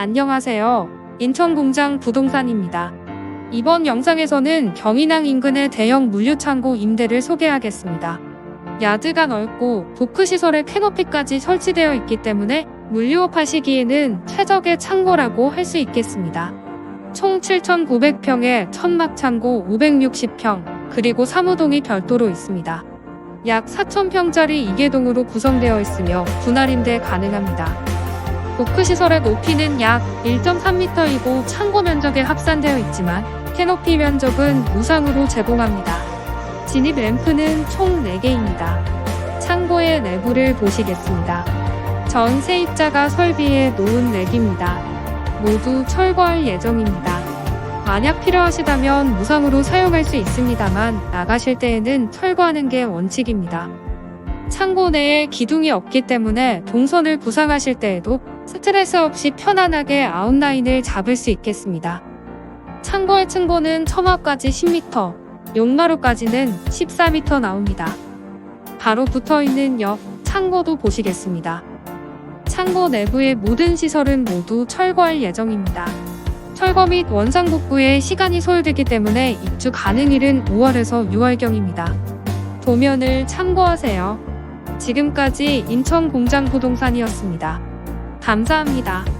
안녕하세요. 인천공장 부동산입니다. 이번 영상에서는 경인항 인근의 대형 물류창고 임대를 소개하겠습니다. 야드가 넓고 도크시설에 캐노피까지 설치되어 있기 때문에 물류업 하시기에는 최적의 창고라고 할 수 있겠습니다. 총 7,900평에 천막창고 560평, 그리고 사무동이 별도로 있습니다. 약 4,000평짜리 2개동으로 구성되어 있으며 분할 임대 가능합니다. 도크시설의 높이는 약 1.3m이고 창고 면적에 합산되어 있지만 캐노피 면적은 무상으로 제공합니다. 진입 램프는 총 4개입니다. 창고의 내부를 보시겠습니다. 전 세입자가 설비해 놓은 렉입니다. 모두 철거할 예정입니다. 만약 필요하시다면 무상으로 사용할 수 있습니다만 나가실 때에는 철거하는 게 원칙입니다. 창고 내에 기둥이 없기 때문에 동선을 구상하실 때에도 스트레스 없이 편안하게 아웃라인을 잡을 수 있겠습니다. 창고의 층고는 처마까지 10m, 용마루까지는 14m 나옵니다. 바로 붙어 있는 옆 창고도 보시겠습니다. 창고 내부의 모든 시설은 모두 철거할 예정입니다. 철거 및 원상 복구에 시간이 소요되기 때문에 입주 가능일은 5월에서 6월경입니다. 도면을 참고하세요. 지금까지 인천공장부동산이었습니다. 감사합니다.